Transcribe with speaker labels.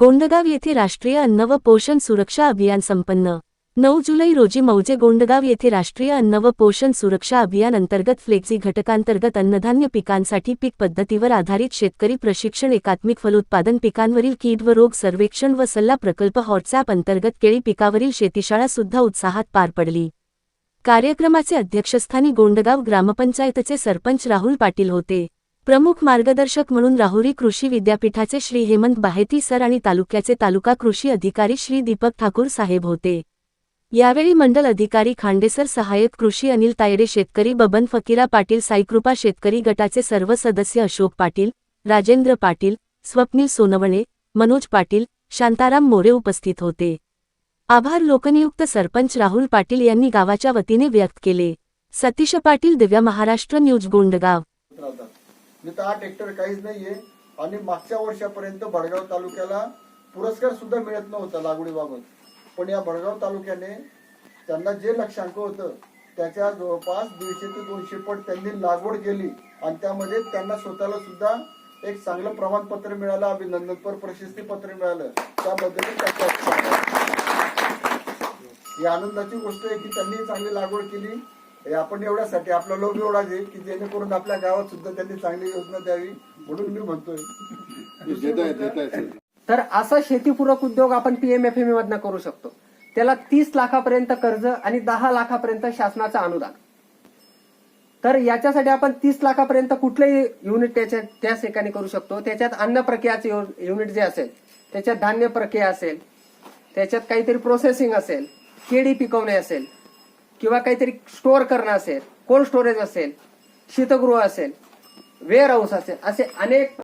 Speaker 1: गोंडगाव येथे राष्ट्रीय अन्न व पोषण सुरक्षा अभियान संपन्न. नऊ जुलै रोजी मौजे गोंडगाव येथे राष्ट्रीय अन्न व पोषण सुरक्षा अभियान अंतर्गत फ्लेक्झी घटकांतर्गत अन्नधान्य पिकांसाठी पीक पद्धतीवर आधारित शेतकरी प्रशिक्षण एकात्मिक फलोत्पादन पिकांवरील कीड व रोग सर्वेक्षण व सल्ला प्रकल्प व्हॉट्सॲप अंतर्गत केळी पिकावरील शेतीशाळा सुद्धा उत्साहात पार पडली. कार्यक्रमाचे अध्यक्षस्थानी गोंडगाव ग्रामपंचायतचे सरपंच राहुल पाटील होते. प्रमुख मार्गदर्शक म्हणून राहुरी कृषी विद्यापीठाचे श्री हेमंत बाहेती सर आणि तालुक्याचे तालुका कृषी अधिकारी श्री दीपक ठाकूर साहेब होते. यावेळी मंडल अधिकारी खांडेसर सहाय्यक कृषी अनिल तायडे शेतकरी बबन फकीरा पाटील साईकृपा शेतकरी गटाचे सर्व सदस्य अशोक पाटील राजेंद्र पाटील स्वप्नील सोनवणे मनोज पाटील शांताराम मोरे उपस्थित होते. आभार लोकनियुक्त सरपंच राहुल पाटील यांनी गावाच्या वतीने व्यक्त केले. सतीश पाटील दिव्या महाराष्ट्र न्यूज गोंडगाव.
Speaker 2: जिथं आठ हेक्टर काहीच नाहीये. आणि मागच्या वर्षापर्यंत भडगाव तालुक्याला पुरस्कार सुद्धा मिळत नव्हता लागवडीबाबत. पण या भडगाव तालुक्याने त्यांना जे लक्षांक होतं त्याच्या जवळपास दीडशे ते दोनशे पट त्यांनी लागवड केली. आणि त्यामध्ये त्यांना स्वतःला सुद्धा एक चांगलं प्रमाणपत्र मिळालं अभिनंदनपर प्रशस्ती पत्र मिळालं. त्याबद्दल ही आनंदाची गोष्ट आहे की त्यांनी चांगली लागवड केली. हे आपण एवढ्यासाठी आपला लोक एवढाच आहे की जेणेकरून आपल्या गावात सुद्धा त्यांनी चांगली योजना द्यावी म्हणून मी म्हणतोय.
Speaker 3: तर असा शेतीपूरक उद्योग आपण पीएमएफएमई मधनं करू शकतो. त्याला तीस लाखापर्यंत कर्ज आणि दहा लाखापर्यंत शासनाचं अनुदान. तर याच्यासाठी आपण तीस लाखापर्यंत कुठलंही युनिट त्याच्या त्याच ठिकाणी करू शकतो. त्याच्यात अन्न प्रक्रियाचे युनिट जे असेल त्याच्यात धान्य प्रक्रिया असेल त्याच्यात काहीतरी प्रोसेसिंग असेल केळी पिकवणे असेल किंवा काहीतरी स्टोअर करणं असेल कोल्ड स्टोरेज असेल शीतगृह असेल वेअर हाऊस असेल असे अनेक